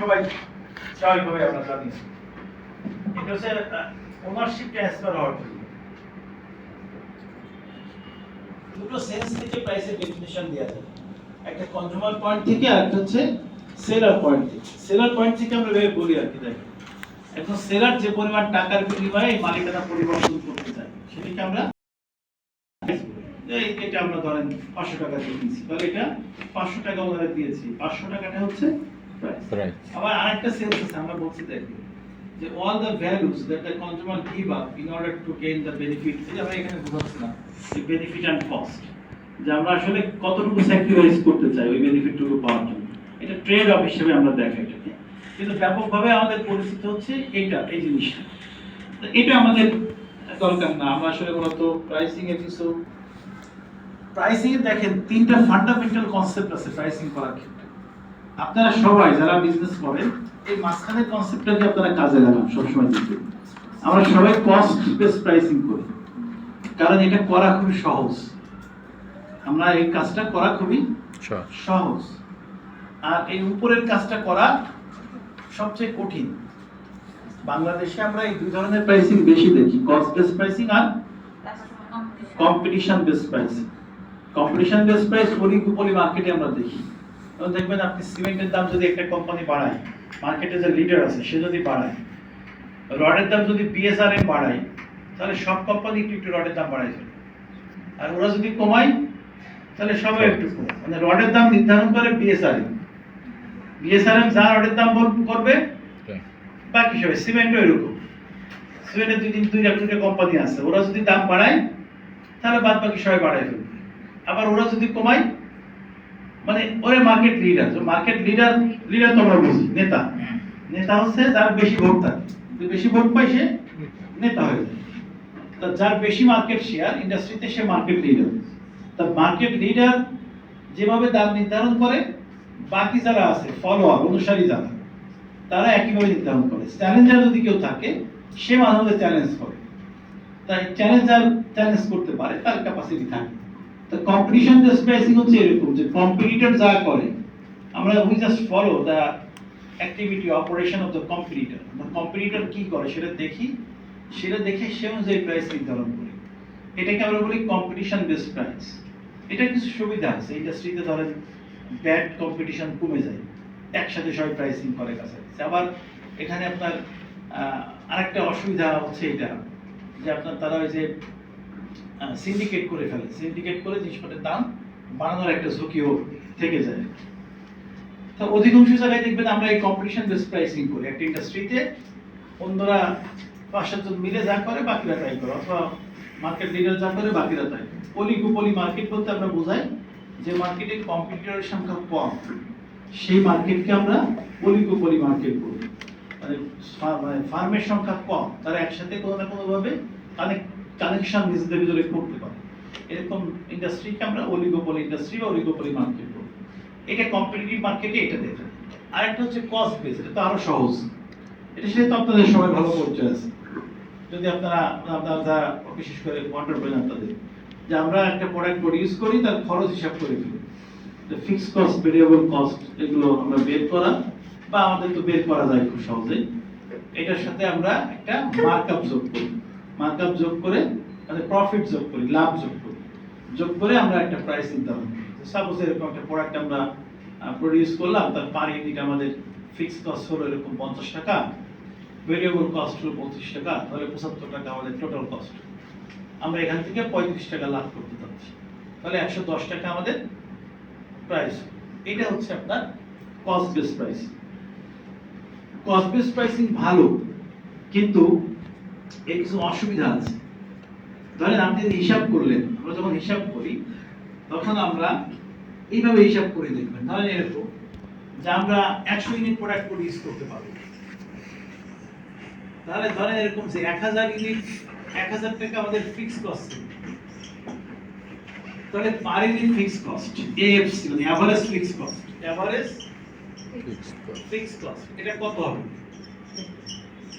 সবাই স্বাভাবিকভাবে আমরা জানি। এটা হচ্ছে ওনারশিপ ট্রান্সফার হওয়ার জন্য। দুটো সেন্স থেকে প্রাইসের ডেফিনেশন দেওয়া যায় একটা কনজিউমার পয়েন্ট থেকে আর একটা হচ্ছে সেলার পয়েন্ট থেকে। সেলার পয়েন্ট থেকে আমরা ভেবে বলি আর কি দেখেন এখন সেলার যে পরিমাণ টাকার বিনিময়ে মালিকানা পরিবর্তন করতে চায়, সেটাকে আমরা এটা আমরা ধরেন পাঁচশো টাকা দিয়ে কিনছি তাহলে এটা পাঁচশো টাকা ওনারা দিয়েছি। পাঁচশো টাকাটা হচ্ছে. আবার আরেকটা সেলস আছে, আমরা বলছি দেখি, যে all the values that the consumer give up in order to gain the benefit আমরা এখানে যে বেনিফিট অ্যান্ড কস্ট যে আমরা আসলে কতটুকু স্যাক্রিফাইস করতে চাই ওই বেনিফিটটুকু পাওয়ার জন্য। এটা ট্রেড অফ হিসেবে আমরা দেখাই এটাকে। কিন্তু ব্যাপকভাবে আমাদের পরিচিত হচ্ছে এইটা এই জিনিসটা। এটা আমাদের দরকার না, আমরা আসলে মূলত প্রাইসিং এর কিছু প্রাইসিং দেখেন তিনটা ফান্ডামেন্টাল কনসেপ্ট আছে প্রাইসিং করার ক্ষেত্রে। আপনারা সবাই যারা বিজনেস করেন এই মাঝখানের কনসেপ্টটাকে আপনারা কাজে লাগান সবসময় দেখবেন। আমরা সবাই কস্ট বেস প্রাইসিং করি কারণ এটা করা খুবই সহজ। আমরা এই কাজটা করা খুবই সহজ। আর এই উপরের কাজটা করা সবচেয়ে কঠিন। বাংলাদেশে আমরা এই দুই ধরনের প্রাইসিং বেশি দেখি কস্ট বেস প্রাইসিং আর competition base pricing competition base price oligopoly মার্কেটে আমরা দেখি। দেখবেন আপনি সিমেন্টের দাম যদি একটা কোম্পানি বাড়ায় মার্কেটে যে লিডার আছে সে যদি বাড়ায় রডের দাম যদি বিএসআরএম বাড়ায় তাহলে সব কোম্পানি একটু একটু রডের দাম বাড়ায় ফেলে আর ওরা যদি কমায় তাহলে সবাই একটু কমায়। মানে রডের দাম নির্ধারণ করে বিএসআরএম বিএসআরএম যা রডের দাম বল- করবে বাকি সবাই। সিমেন্টও এরকম। সিমেন্টের দুই তিন দুইটা দুইটা কোম্পানি আছে। ওরা যদি দাম বাড়ায় তাহলে বাদ বাকি সবাই বাড়ায় ফেলবে। আবার ওরা যদি কমায় মানে ওরা market leader market leader leader তো আমরা বুঝি, নেতা। নেতা হচ্ছে যার বেশি ভোট থাকে। বেশি ভোট পায় সে নেতা হয়ে তা যার বেশি মার্কেট শেয়ার ইন্ডাস্ট্রিতে সে মার্কেট লিডার তা মার্কেট লিডার যেভাবে দাম নির্ধারণ করে, বাকি যারা আছে ফলোয়ার অনুসারী যারা, তারা একইভাবে নির্ধারণ করে। চ্যালেঞ্জার যদি কেউ থাকে, সে মাঝে চ্যালেঞ্জ করে। তাই চ্যালেঞ্জার চ্যালেঞ্জ করতে পারে, তার ক্যাপাসিটি থাকে। তো কম্পিটিশন বেসড প্রাইসিং হচ্ছে এরকম যে কম্পিটিটর যা করে, আমরা we just follow the activity operation of the competitor competitor কি করে সেটা দেখি, সেটা দেখে সে অনুযায়ী প্রাইস নির্ধারণ করি। এটাকে আমরা বলি কম্পিটিশন বেসড প্রাইস এটা কিছু সুবিধা আছে ইন্ডাস্ট্রিতে ধরেন ব্যাড কম্পিটিশন কমে যায়, একসাথে সবাই প্রাইসিং করে কাছাকাছি। আবার এখানে আপনার আরেকটা অসুবিধা হচ্ছে এটা, যে আপনার তারা ওই যে সিন্ডিকেট করে ফেলে। সিন্ডিকেট করে জিনিসপত্রের দাম বাড়ানোর একটা ঝুঁকিও থেকে যায়। তো অধিকাংশ জায়গায় দেখবেন আমরা এই কম্পিটিশন বেস প্রাইসিং করি। একটা ইন্ডাস্ট্রিতে অন্যরা পাঁচ সাতজন মিলে যা করে, বাকিরা তাই করে। অথবা মার্কেট লিডার যা করে, বাকিরা তাই অলিগোপলি মার্কেট বলতে আমরা বোঝাই যে মার্কেটে কম্পিটিটরের সংখ্যা কম, সেই মার্কেটকে আমরা অলিগোপলি মার্কেট বলি। মানে মানে ফার্মের সংখ্যা কম, তারা একসাথে কোনো না কোনোভাবে কানেক্ট কানেকশন নিজেদের ভিতরে করতে পারে। এরকম ইন্ডাস্ট্রিকে আমরা অলিগোপলি ইন্ডাস্ট্রি বা অলিগোপলি মার্কেট বলি। এটা কম্পিটিটিভ মার্কেটে এটা দেখা আরেকটা হচ্ছে কস্ট বেস এটা তো আরও সহজ। এটা সেটা তো আপনাদের সবাই ভালো পরিচয় আছে। যদি আপনারা আপনারা বিশেষ করে করেন আপনাদের যে আমরা একটা প্রোডাক্ট প্রডিউস করি, তার খরচ হিসাব করে ফেলি। ফিক্স কস্ট ভেরিয়েবল কস্ট এগুলো আমরা বের করা বা আমাদের তো বের করা যায় খুব সহজেই। এটার সাথে আমরা একটা মার্কআপ যোগ করি। মার্কআপ যোগ করে মানে প্রফিট যোগ করি, লাভ যোগ করি। যোগ করে আমরা একটা প্রাইস নির্ধারণ করি। সাপোজ এরকম একটা প্রোডাক্ট আমরা প্রডিউস করলাম, তার পার ইউনিট আমাদের ফিক্স কস্ট হলো এরকম পঞ্চাশ টাকা ভেরিয়েবল কস্ট হলো পঁচিশ টাকা, তাহলে পঁচাত্তর টাকা আমাদের টোটাল কস্ট আমরা এখান থেকে পঁয়ত্রিশ টাকা লাভ করতে পারছি। তাহলে একশো দশ টাকা আমাদের প্রাইস এটা হচ্ছে আপনার cost base price cost base pricing ভালো, কিন্তু এর কিছু অসুবিধা আছে। ধরেন আপনি হিসাব করলেন আমরা যখন হিসাব করি তখন আমরা এইভাবে হিসাব করে দেখবেন। ধরেন এরকম যে আমরা একশো ইউনিট প্রোডাক্ট প্রডিউস করতে পারব। তাহলে ধরেন এরকম যে এক হাজার ইউনিট এক হাজার টাকা আমাদের ফিক্স কস্ট তাহলে per unit fix cost AFC মানে average fix cost average fix cost এটা কত হবে?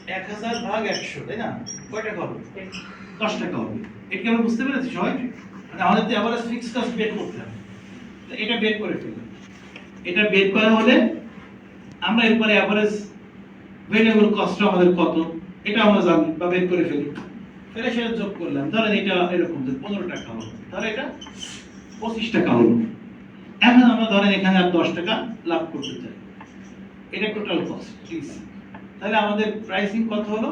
এক হাজার ভাগ একশো তাই না? কয় টাকা হবে? দশ টাকা হবে। এটা কি আমরা বুঝতে পেরেছি সবাই মানে আমাদের তো অ্যাভারেজ ফিক্স কস্ট বের করতে হবে। এটা বের করে ফেললাম। এটা বের করা হলে আমরা এরপরে অ্যাভারেজ ভেরিয়েবল কস্ট আমাদের কত? এটা আমরা জানি বা বের করে ফেলি। ফেলে সেটা যোগ করলাম। ধরেন এটা এরকম পনেরো টাকা হলো। তাহলে এটা পঁচিশ টাকা হলো। এখন আমরা ধরেন এখানে আর দশ টাকা লাভ করতে চাই। এটা টোটাল কস্ট প্লিজ তাহলে আমাদের প্রাইসিং কত হলো?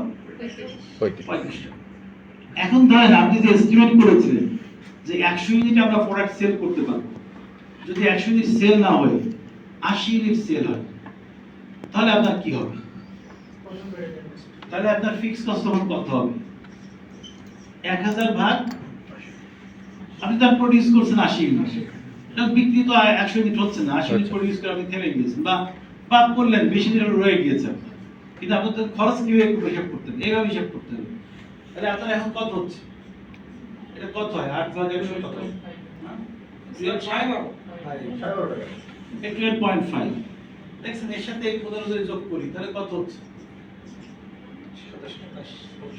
পঁয়ত্রিশ। টাকা। এখন ধরেন আপনি যে এস্টিমেট করেছিলেন যে একশো ইউনিট আমরা প্রোডাক্ট সেল করতে পারব যদি একশো ইউনিট সেল না হয় আশি ইউনিট সেল হয় তাহলে আপনার কি হবে? তাহলে আপনার ফিক্স কস্ট তখন কত হবে? এক হাজার ভাগ আপনি তার প্রডিউস করছেন আশি ইউনিট এটা বিক্রি তো একশো ইউনিট হচ্ছে না আশি ইউনিট। প্রডিউস করে আপনি থেমে গিয়েছেন বা বা করলেন বেশি দিন রয়ে গিয়েছে আপনার। কিন্তু আপনার তো খরচ কীভাবে হিসাব করতে হবে এইভাবে হিসাব করতে হবে তাহলে আপনার এখন কত হচ্ছে? এটা কত হয়? আট ভাগ একশো কত? টুয়েলভ পয়েন্ট ফাইভ দেখছেন এর সাথে পনেরো যদি যোগ করি তাহলে কত হচ্ছে?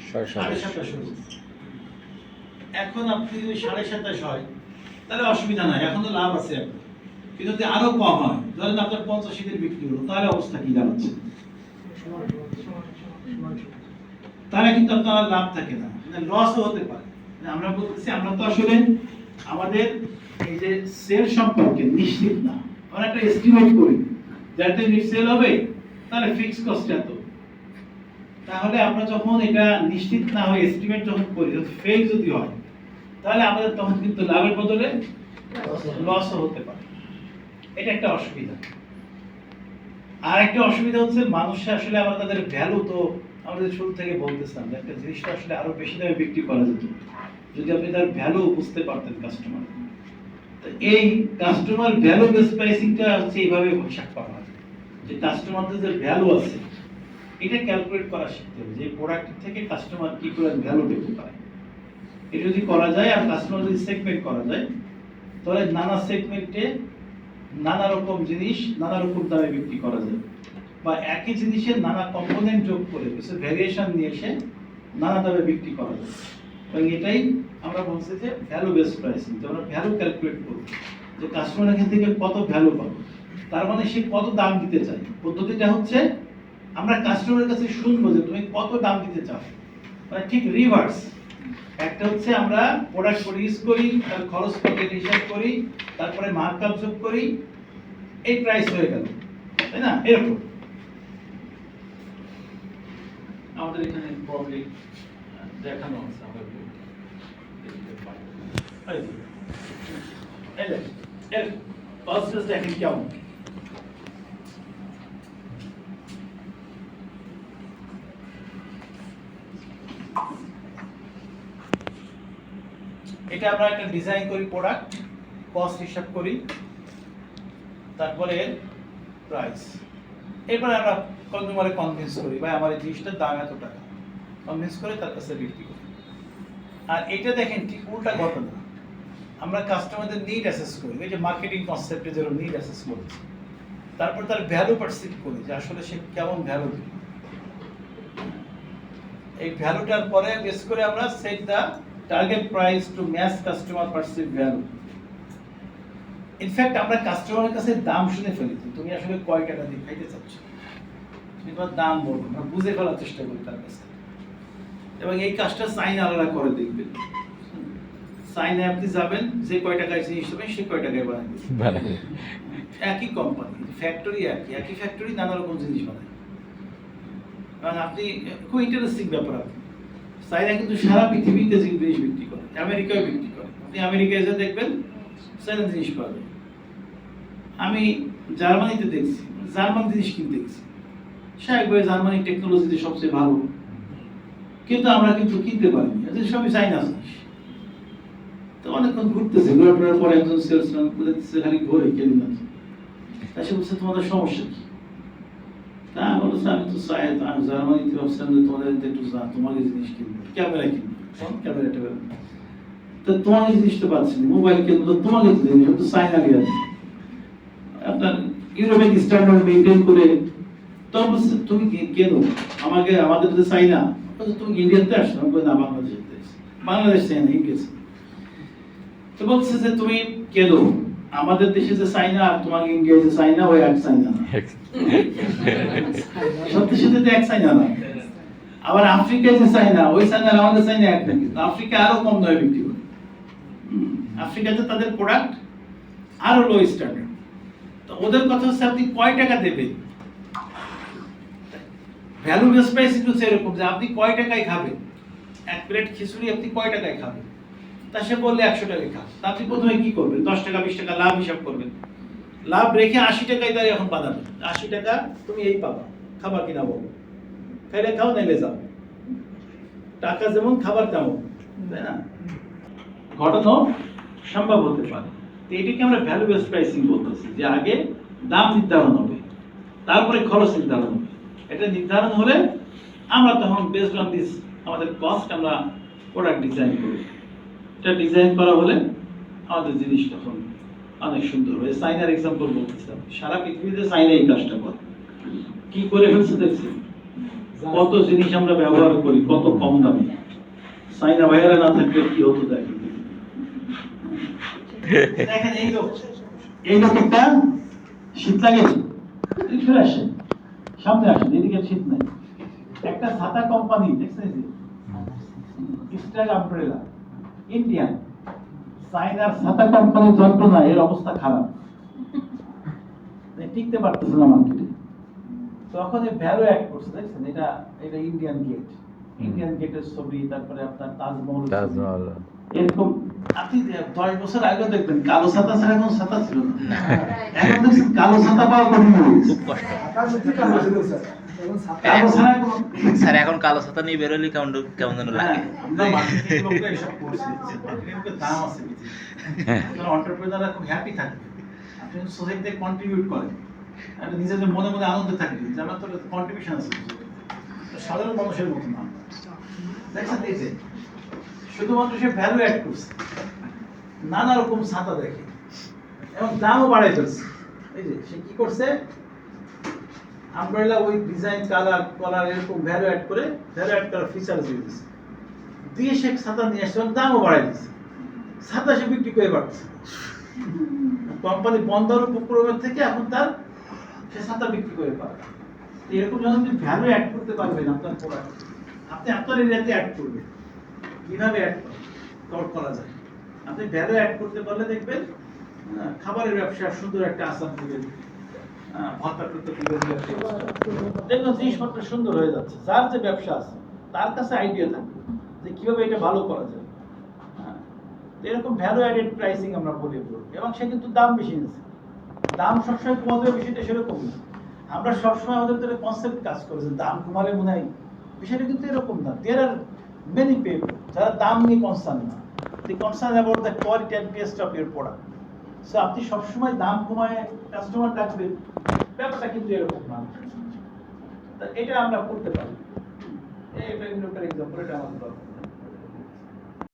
সাড়ে সাড়ে সাতাশ সাতাশ এখন আপনি যদি সাড়ে সাতাশ হয় তাহলে অসুবিধা নাই এখন তো লাভ আছে কিন্তু যদি আরও কম হয় ধরেন আপনার পঞ্চাশ বিক্রি হলো তাহলে অবস্থা কি দাঁড়াচ্ছে তাহলে কিন্তু আপনার লাভ থাকে না। লসও হতে পারে। মানে আমরা বলতেছি, আমরা তো আসলে আমাদের এই যে সেল সম্পর্কে নিশ্চিত না। আমরা একটা এস্টিমেট করি। যাতে সেল হবে, তাহলে ফিক্স কস্ট এত। তাহলে আমরা যখন এটা নিশ্চিত না হয় এস্টিমেট যখন করি ফেল যদি হয়, তাহলে আমাদের তখন কিন্তু লাভের বদলে লসও হতে পারে। এটা একটা অসুবিধা। আর একটা অসুবিধা হচ্ছে মানুষ আসলে আমরা তাদের ভ্যালু তো আমাদের শুরু থেকে বলতেছিলাম যে একটা জিনিসটা আসলে আরও বেশি দামে বিক্রি করা যেত। যদি আপনি তার ভ্যালু বুঝতে পারতেন কাস্টমার তো এই কাস্টমার ভ্যালু বেস প্রাইসিংটা হচ্ছে এইভাবে করা হয়। যে কাস্টমারদের যে ভ্যালু আছে, এটা ক্যালকুলেট করা শিখতে হবে যে প্রোডাক্ট থেকে কাস্টমার কি করে ভ্যালু পেতে পারে এটা যদি করা যায় আর কাস্টমার যদি সেগমেন্ট করা যায়, তাহলে নানা সেগমেন্টে নানা রকম জিনিস নানা রকম দামে বিক্রি করা যায়। বা একই জিনিসের নানা কম্পোনেন্ট যোগ করে, কিছু ভ্যারিয়েশন নিয়ে এসে নানা দামে বিক্রি করা যায়। এবং এটাই আমরা বলছি যে ভ্যালু বেসড প্রাইসিং যে আমরা ভ্যালু ক্যালকুলেট করব, যে কাস্টমার এখান থেকে কত ভ্যালু পাবে। তার মানে সে কত দাম দিতে চায়। পদ্ধতিটা হচ্ছে আমরা কাস্টমারের কাছে শুনব যে তুমি কত দাম দিতে চাও। মানে ঠিক রিভার্স একটা হচ্ছে আমরা প্রোডাক্ট প্রডিউস করি, তার খরচ কত হিসাব করি, তারপরে মার্কআপ যোগ করি, এই প্রাইস হয়ে গেল, তাই না? এরকম। আমাদের এখানে প্রবলি দেখানো আছে আমরা দেখতে পাই। এই দেখেন কেমন? এটা আমরা একটা ডিজাইন করি প্রোডাক্ট কস্ট হিসাব করি, তারপরে প্রাইস এরপরে আমরা কনজিউমারে কনভিন্স করি, ভাই, আমার এই জিনিসটার দাম এত টাকা। কনভিন্স করে তার কাছে বিক্রি করি। আর এটা দেখেন ঠিক উল্টা ঘটনা। আমরা কাস্টমারদের নিড অ্যাসেস করি। এই যে মার্কেটিং কনসেপ্টে যেরকম নিড অ্যাসেস করেছি তারপর তার ভ্যালু পারসিভ করি যে আসলে সে কেমন ভ্যালু দিবে এই ভ্যালুটার পরে বেস করে আমরা set the target price to match customer perceive value in fact আমরা কাস্টমারের কাছে দাম শুনে ফেলি তুমি আসলে কয় টাকা দিয়ে খাইতে চাচ্ছ? তোমার দাম বলব আমরা বুঝে ফেলার চেষ্টা করি তার কাছে। এবং এই কাজটা সাইন আলাদা করে দেখবেন। সাইনে আপনি যাবেন যে কয় টাকায় জিনিস হবে সে কয় টাকায় বানাবে একই কোম্পানি ফ্যাক্টরি একই একই ফ্যাক্টরি নানা রকম জিনিস বানায়। এবং আপনি খুব ইন্টারেস্টিং ব্যাপার আপনি। চাইনা কিন্তু সারা পৃথিবীতে জিনিস বিক্রি করে আমেরিকায় বিক্রি করে। আপনি আমেরিকায় এসে দেখবেন চাইনা জিনিস পাবেন আমি জার্মানিতে দেখছি, জার্মান জিনিস কিনতে দেখছি স্বাভাবিকভাবে জার্মানি টেকনোলজিতে সবচেয়ে ভালো। কিন্তু আমরা কিন্তু কিনতে পারিনি এদের সবই চাইনা জিনিস। তো অনেকক্ষণ ঘুরতেছে, ঘোরার টোরার পরে একজন সেলসম্যান বুঝতেছে খালি ঘোরে, কেন না? তা সে বলছে, তোমাদের সমস্যা কি? তা বলছি আমি তো চাই আমি জার্মানিতে ভাবছিলাম যে তোমাদের একটু যা তোমাকে জিনিস কিনবো ক্যামেরা কিনবো কোন ক্যামেরা ট্যামেরা তো তোমাকে জিনিস তো পাচ্ছি না মোবাইল কিনবো তো তোমাকে তো জিনিস তো চাইনা গিয়ে আপনার ইউরোপিয়ান স্ট্যান্ডার্ড মেনটেন করে তো আমি বলছি, তুমি কেন আমাকে আমাদের তো চাই না বলছে, তুমি ইন্ডিয়াতে আসছো আমি না বাংলাদেশে বাংলাদেশ চাই না ইন্ডিয়া। তো বলছে যে তুমি কেন আমাদের দেশে যে চাইনা আর তোমাকে ইন্ডিয়ায় চাইনা, ওই এক চাইনা না। সত্যি সত্যি তো এক চাইনা না। আবার আফ্রিকায় যে চাইনা, ওই চাইনা আমাদের চাইনা এক না কিন্তু আফ্রিকা আরও কম দামে বিক্রি করে। আফ্রিকাতে তাদের প্রোডাক্ট আরও লো স্ট্যান্ডার্ড তো ওদের কথা হচ্ছে আপনি কয় টাকা দেবেন? ভ্যালু বেস প্রাইস কিন্তু সেরকম যে আপনি কয় টাকায় খাবেন? এক প্লেট খিচুড়ি আপনি কয় টাকায় খাবেন? তা সে বললে একশো টাকা খান তা আপনি প্রথমে কি করবেন? দশ টাকা, বিশ টাকা লাভ হিসাব করবেন। লাভ রেখে আশি টাকায় তার এখন বাঁধাবেন আশি টাকা তুমি এই পাবা, খাবার কিনা বলো। খাইলে খাও, নাইলে যাও। টাকা যেমন, খাবার তেমন, তাই না? ঘটানো সম্ভব হতে পারে। তো এটাকে আমরা ভ্যালু বেস প্রাইসিং বলতেছি, যে আগে দাম নির্ধারণ হবে, তারপরে খরচ নির্ধারণ হবে। এটা নির্ধারণ হলে আমরা তখন বেসড অন দিস আমাদের কস্ট আমরা প্রোডাক্ট ডিজাইন করি। এটা ডিজাইন করা হলে আমাদের জিনিস তখন অনেক সুন্দর হবে চাইনার এক্সাম্পল বলতেছিলাম সারা পৃথিবীতে চাইনা এই কাজটা করে। কি করে ফেলছে দেখছি? কত জিনিস আমরা ব্যবহার করি কত কম দামে। চাইনা ভাইয়ারা না থাকলে কি হতো দেখেন। দেখেন এই লোক এই লোক একটা শীত লাগে? ফিরে আসেন। সামনে আসেন এদিকে শীত নাই। একটা ছাতা কোম্পানি দেখছেন স্টার আমব্রেলা ইন্ডিয়ান চাইনার ছাতা কোম্পানির যন্ত্রণা এর অবস্থা খারাপ। টিকতে পারতেছে না মার্কেটে তখন এই ভ্যালু অ্যাড করছে দেখছেন এটা এটা ইন্ডিয়ান গেট ইন্ডিয়ান গেটের ছবি তারপরে আপনার তাজমহল। এরকম আপনি যে- দশ বছর আগে দেখবেন কালো ছাতা ছাড়া কোনো ছাতা ছিল না। এখন দেখছেন কালো ছাতা পাওয়া কঠিন হয়ে গেছে। কালো ছাড়া কোনো স্যার? এখন কালো ছাতা নিয়ে বেরোলে কেমন কেমন যেন লাগে। হ্যাঁ, খুব থাকবে। আপনি করেন, নিজেদের মনে মনে আনন্দে থাকবেন যে আমার তো contribution আছে। society তে। তো সাধারণ মানুষের মতো না। দেখছেন এই যে শুধুমাত্র সে ভ্যালু অ্যাড করছে। নানা রকম ছাতা দেখে। এবং দামও বাড়াই ফেলছে। এই যে, সে কি করছে? আমব্রেলা ওই ডিজাইন কালার কলার এরকম ভ্যালু অ্যাড করে ভ্যালু অ্যাড করার ফিচার দিয়ে দিচ্ছে দিয়ে সে ছাতা নিয়ে আসছে এবং দামও বাড়াই দিচ্ছে ছাতা সে বিক্রি করে পারছে কোম্পানি বন্দর উপক্রমের থেকে এখন তার সে ছাতা বিক্রি করে পারে এরকম যখন আপনি ভ্যালু অ্যাড করতে পারবেন আপনার প্রোডাক্ট আপনি আপনার এরিয়াতে অ্যাড করবেন। কীভাবে অ্যাড করা যায়। আপনি ভ্যালু অ্যাড করতে পারলে দেখবেন খাবারের ব্যবসা সুন্দর একটা আসাম দিবেন দেখবেন জিনিসপত্র সুন্দর হয়ে যাচ্ছে। যার যে ব্যবসা আছে তার কাছে আইডিয়া যে এটা ভালো করা যায়। হ্যাঁ, এরকম ভ্যালু অ্যাডেড প্রাইসিং আমরা বলি এবং সে কিন্তু দাম বেশি দাম সবসময় কমাতে বিষয়টা সেরকম না। আমরা সবসময় আমাদের ভিতরে কনসেপ্ট কাজ করে যে দাম কমালে মনে হয় বিষয়টা কিন্তু এরকম না। দেয়ার আর মেনি যারা দাম নিয়ে কনসার্ন না। The concern about the quality and taste of your product so আপনি সবসময় দাম কমায় কাস্টমার ডাকবেন ব্যাপারটা কিন্তু এরকম না। এটা আমরা করতে পারি। এই একটা এক্সাম্পল এটা আমাদের দরকার